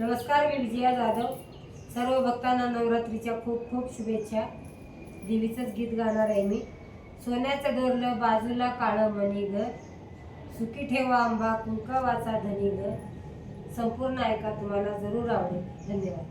नमस्कार मी विजया जाधव. सर्व भक्तांना नवरात्रीच्या खूप खूप शुभेच्छा. देवीचंच गीत गाणार आहे मी. सोन्याचं डोरलं बाजूला काळं मणी ग. सुखी ठेवा आंबा कुंकवाचा धनी ग. संपूर्ण ऐका तुम्हाला जरूर आवडेल. धन्यवाद.